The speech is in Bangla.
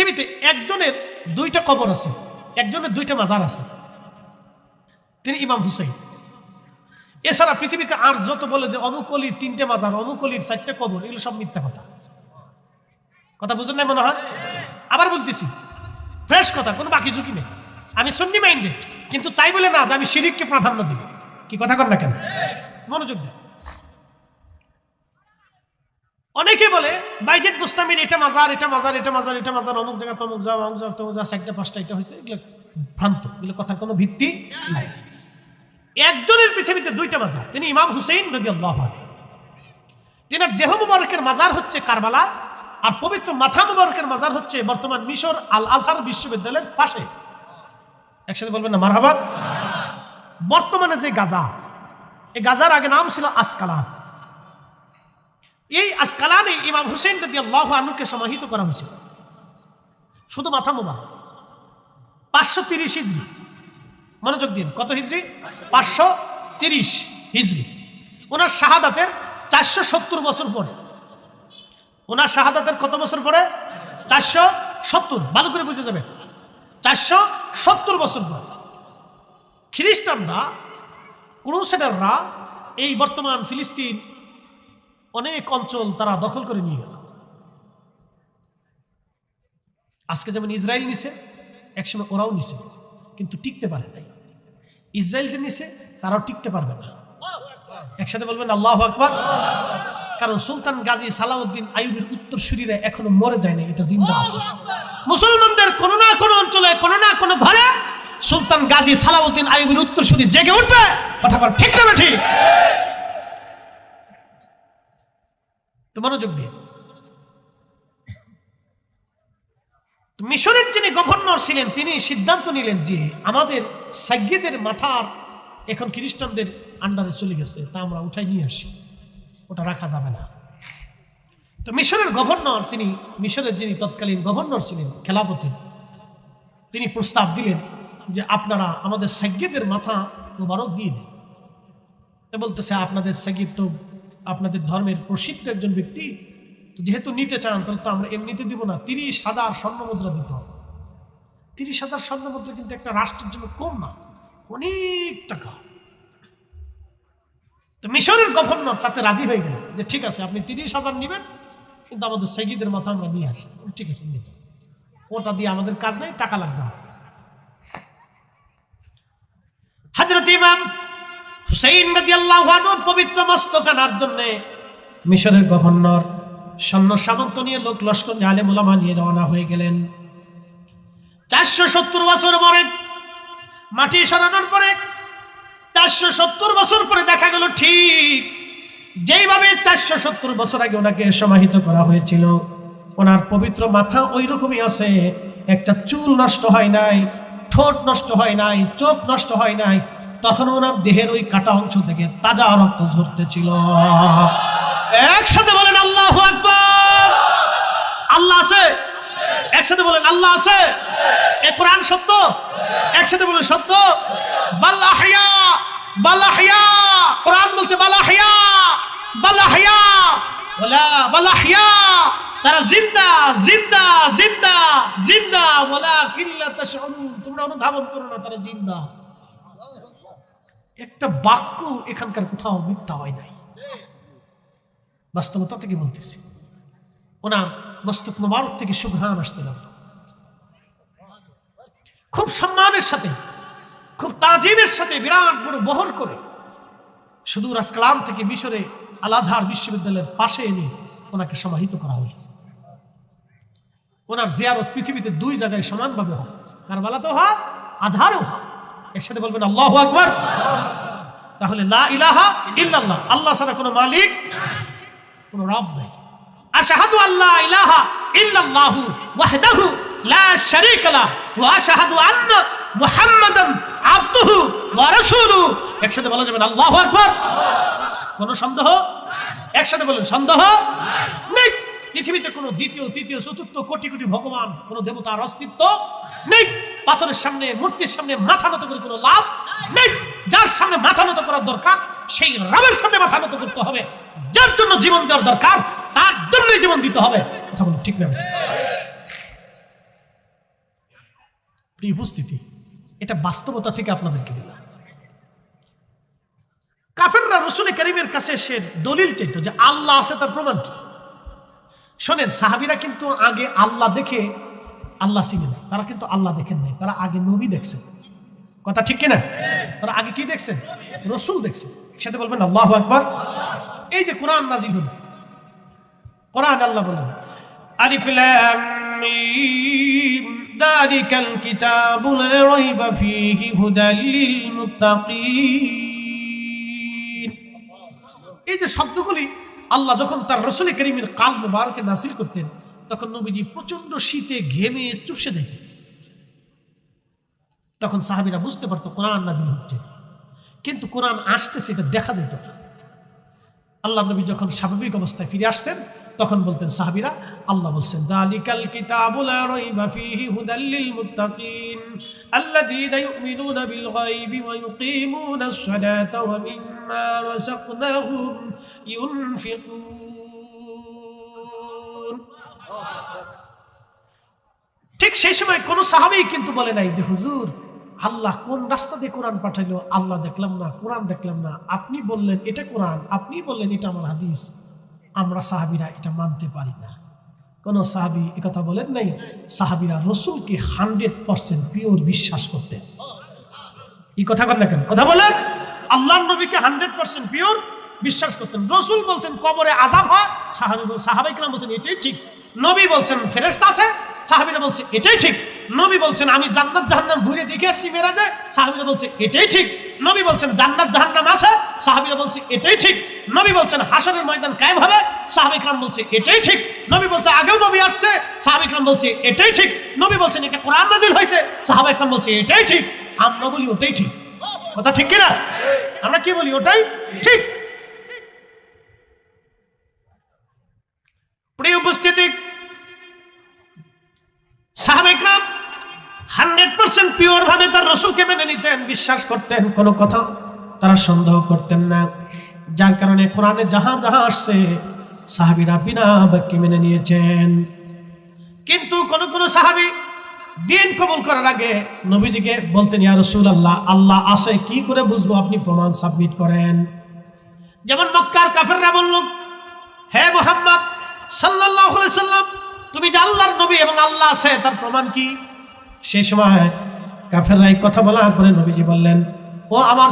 পৃথিবীতে একজনের দুইটা কবর আছে, একজনের দুইটা মাজার আছে। তিনি ইমাম হুসাইন। এছাড়া পৃথিবীতে আর যত বলে যে অমুক অলির তিনটে মাজার, অমুক অলির চারটে কবর, এগুলো সব মিথ্যা কথা। কথা বুঝেন নাই মনে হয়? আবার বলতেছি, ফ্রেশ কথা, কোনো বাকি ঝুঁকি নেই। আমি সন্নি মাইন্ডেড কিন্তু তাই বলে না যে আমি শিরিককে প্রাধান্য দিব। কি কথা কর না কেন? মনোযোগ দেন। অনেকে বলে, বাইজেদ মুস্তামির এটা মাজার এটা মাজার এটা মাজার এটা মাজার, অমুক জায়গা, তমুক যা অমুক জায়গা, তমুক যা চারটা, পাঁচটা, এটা হয়েছে, এগুলো ভ্রান্ত, এগুলো কথার কোনো ভিত্তি নাই। একজনের পৃথিবীতে দুইটা মাজার, তিনি ইমাম হুসেইন নদী আল্লাহ তিনার দেহ মুবারকের মাজার হচ্ছে কারবালা, আর পবিত্র মাথা মুবারকের মাজার হচ্ছে বর্তমান মিশর আল আজহার বিশ্ববিদ্যালয়ের পাশে। একসাথে বলবেন না, মারহাবা? বর্তমানে যে গাজা, এই গাজার আগে নাম ছিল আসকালান। এই আসকালানে ইমাম হুসেন রদি আল্লাহ আনুকে সমাহিত করা হয়েছিল শুধু মাথা মোবারক। পাঁচশো তিরিশ হিজড়ি মনোযোগ দিন। কত হিজড়ি পাঁচশো তিরিশ হিজড়ি ওনার শাহাদাতের চারশো সত্তর বছর পরে। ওনার শাহাদাতের কত বছর পরে? চারশো সত্তর। ভালো করে বুঝে যাবে চারশো সত্তর বছর পরে। খ্রিস্টানরা, ক্রুসেডাররা এই বর্তমান ফিলিস্তিন অনেক অঞ্চল তারা দখল করে নিয়ে গেল। আজকে যেমন ইসরায়েল নিছে, একসময় ওরাও নিছে, কিন্তু টিকতে পারে নাই। ইসরায়েল যে নিছে, তারাও টিকতে পারবে না। একসাথে বলবেন, আল্লাহ আকবর। কারণ সুলতান গাজী সালাউদ্দিন আইবের উত্তরসূরিরা এখনও মরে যায়নি এটা জিন্দা আছে। মুসলমানদের কোনো না কোনো অঞ্চলে, কোনো না কোনো ঘরে সুলতান গাজী সালাউদ্দিন আইবের উত্তরসূরি জেগে উঠবে। কথা বল ঠিক না ঠিক? তো মনোযোগ দিয়ে। মিশরের যিনি গভর্নর ছিলেন, তিনি সিদ্ধান্ত নিলেন যে আমাদের সাজ্ঞেদের মাথার এখন খ্রিস্টানদের আন্ডারে চলে গেছে, তা আমরা উঠাই নিয়ে আসি। ওটা রাখা যাবে না। তো মিশরের গভর্নর, তিনি মিশরের যিনি তৎকালীন গভর্নর ছিলেন খেলাপথে তিনি প্রস্তাব দিলেন যে আপনারা আমাদের সাজ্ঞেদের মাথা মোবারক দিয়ে দিন। বলতেছে, আপনাদের সাজ্ঞিদ তো আপনাদের ধর্মের প্রসিদ্ধ একজন ব্যক্তি, তো যেহেতু নিতে চান, তাহলে তো আমরা এমনিতে দিব না। তিরিশ হাজার স্বর্ণ মুদ্রা দিতে হবে। তিরিশ হাজার স্বর্ণ মুদ্রা কিন্তু একটা রাষ্ট্রের জন্য কম না, অনেক টাকা। তো মিশরের গভর্নর তাতে রাজি হয়ে গেলেন যে, ঠিক আছে, আপনি তিরিশ হাজার নেবেন, কিন্তু আমাদের সেগিদের মাথা আমরা নিয়ে আসব। ঠিক আছে, নিয়ে যান। ওটা দিয়ে আমাদের কাজ নাই, টাকা লাগবে আমাদের। হজরত ইমাম হুসাইন রাদিয়াল্লাহু আনহু পবিত্র মস্তক আনার জন্য মিশরের গভর্নর, সৈন্য সামন্ত নিয়ে লোক লস্কর নিয়ে আলেম ওলামা নিয়ে রওনা হয়ে গেলেন। চারশো সত্তর বছর পরে, মাটি সরানোর পরে, চারশো সত্তর বছর পরে দেখা গেল ঠিক যেইভাবে চারশো সত্তর বছর আগে ওনাকে সমাহিত করা হয়েছিল। ওনার পবিত্র মাথা ওই রকমই আছে, একটা চুল নষ্ট হয় নাই, ঠোঁট নষ্ট হয় নাই, চোখ নষ্ট হয় নাই তখন ওনার দেহের ওই কাটা অংশ থেকে তাজা রক্ত ঝরতেছিল। একসাথে বলেন, আল্লাহ আকবর! আল্লাহ আছে? একসাথে বলেন, আল্লাহ আছে? এ কোরআন সত্য? একসাথে বলেন, সত্য। বাল্লাহিয়া বাল্লাহিয়া কোরআন বলছে বাল্লাহিয়া বাল্লাহিয়া বলা বাল্লাহিয়া তারা, জিন্দা জিন্দা জিন্দা জিন্দা। বলা কিল্লা তাশউরুন। তোমরা অনুধাবন করো না, তারা জিন্দা। একটা বাক্য এখানকার কোথাও মিথ্যা হয় নাই। বাস্তবতা থেকে বলতেছি, ওনার মস্তক মোবারক থেকে সুঘ্রাণ আসতে লাগল। খুব সম্মানের সাথে, খুব তাজিমের সাথে বিরাট বড় বহর করে শুধু রাসকালাম থেকে মিশরে আল আজহার বিশ্ববিদ্যালয়ের পাশে এনে ওনাকে সমাহিত করা হলো। ওনার জিয়ারত পৃথিবীতে দুই জায়গায় সমানভাবে হয় কারবালাতেও হয় আজহারেও হয় একসাথে বলবেন, আল্লাহ আকবর তাহলে, লা ইলাহা ইল্লাল্লাহ আল্লাহ ছাড়া কোনো মালিক কোনো রব নেই। আশহাদু আল্লাহ ইলাহা ইল্লাল্লাহু ওয়াহদাহু লা শারীকা লা ওয়া আশহাদু আন্না মুহাম্মাদান আবদুহু ওয়া রাসূলুহু। একসাথে বলা যাবে আল্লাহু আকবার কোনো সন্দেহ একসাথে বলেন, সন্দেহ নেই। পৃথিবীতে কোনো দ্বিতীয়, তৃতীয়, চতুর্থ, কোটি কোটি ভগবান, কোনো দেবতার অস্তিত্ব নেই। পাথরের সামনে, মূর্তির সামনে মাথা নত করে কোনো লাভ নেই। যার সামনে মাথা নত করার দরকার, সেই রবের সামনে মাথা নত করতে হবে। যার জন্য জীবন দেওয়ার দরকার, তার জন্যই জীবন দিতে হবে। কথা বলুন, ঠিক না? উপস্থিতি, এটা বাস্তবতা থেকে আপনাদেরকে দিলাম। কাফেররা রসুল করিমের কাছে সে দলিল চাইতো যে আল্লাহ আছে, তার প্রমাণ কি? শোনেন, সাহাবিরা কিন্তু আগে আল্লাহ দেখে আল্লাহ চিনে নাই। তারা কিন্তু আল্লাহ দেখেন নাই। তারা আগে নবী দেখছেন কথা ঠিক কিনা? তারা আগে কি দেখছেন রসুল দেখছেন একসাথে বলবেন, আল্লাহ আকবার। এই যে কোরআন নাজিল হল। কোরআন আল্লাহ বলেন কিতাবু লা রাইবা ফীহি হুদাল লিল মুত্তাকিন। এই যে শব্দগুলি আল্লাহ যখন তার রসুল করিমের কাল মুবারকে নাসিল করতেন তখন নবীজি প্রচণ্ড শীতে ঘেমে চুপসে যাইতেন। তখন সাহাবিরা বুঝতে পারতো কোরআন নাজিল হচ্ছে। কিন্তু কোরআন আসতেছে, এটা দেখা যেত না। আল্লাহ নবী যখন স্বাভাবিক অবস্থায় ফিরে আসতেন, তখন বলতেন সাহাবিরা, আল্লাহ বলছেন, দালিকাল কিতাবু লা রাইবা ফীহি হুদাল লিল মুত্তাকিন, আল্লাযীনা ইউমিনুনা বিল গায়বি ওয়া ইউকিমুনাস সালাতা ওয়া মিম্মা রাযাকনাহুম ইউনফিকুন। ঠিক সেই সময় কোন সাহাবী কিন্তু বলে নাই যে, হুজুর, আল্লাহ কোন রাস্তা দিয়ে কোরআন পাঠাইলো? আল্লাহ দেখলাম না, কোরআন দেখলাম না। আপনি বললেন এটা কোরআন, আপনি বললেন এটা আমার হাদিস। আমরা সাহাবিরা এটা মানতে পারি না। কোন সাহাবি কথা বলেন নাই? সাহাবিরা রসুলকে হান্ড্রেড পার্সেন্ট পিওর বিশ্বাস করতেন। এই কথা বলেন কেন? কথা বলেন। আল্লাহ নবীকে হান্ড্রেড পার্সেন্ট পিওর বিশ্বাস করতেন। রসুল বলছেন কবরে আজাব হয়, সাহাবি সাহাবাই কালাম বলছেন এটাই ঠিক। নবী বলছেন ফেরেস্তা আছে সাহাবিরা বলছে, এটাই ঠিক। নবী বলছেন, আমি জান্নাত জাহান্নাম ঘুরে দেখে আসছি মেরাজে সাহাবিরা বলছে, এটাই ঠিক। নবী বলছেন, জান্নাত জাহান্নাম আছে। সাহাবিরা বলছে, এটাই ঠিক। নবী বলছেন হাসরের ময়দান কায়েম হবে। সাহাবিকরাম বলছে, এটাই ঠিক। নবী বলছে, আগেও নবী আসছে। সাহাবিকরাম বলছে, এটাই ঠিক। নবী বলছেন, এটা কোরআন নাজিল হয়েছে। সাহাবাইকরাম বলছে, এটাই ঠিক। আমরা বলি, ওটাই ঠিক। কথা ঠিক কিনা? আমরা কি বলি, ওটাই ঠিক? পিওর ভাবে তার রসুলকে মেনে নিতেন, বিশ্বাস করতেন, কোনো কথা তারা সন্দেহ করতেন না। যার কারণে কোরআনে যাহা যাহা আসছে, সাহাবিরা বিনা বাক্যে মেনে নিয়েছেন। কিন্তু কোন কোন সাহাবি দিন কবুল করার আগে নবীজিকে বলতেন, ইয়া রসুল আল্লাহ আল্লাহ আসে, কি করে বুঝব আপনি প্রমাণ সাবমিট করেন? যেমন মক্কার কাফেররা বলল, হে মোহাম্মদ আলাইহি সাল্লাম, তুমি যে আল্লাহর নবী এবং আল্লাহ আছে, তার প্রমাণ কি? সেই সময় কাফেররা এই কথা বলার পরে নবীজি বললেন ও আমার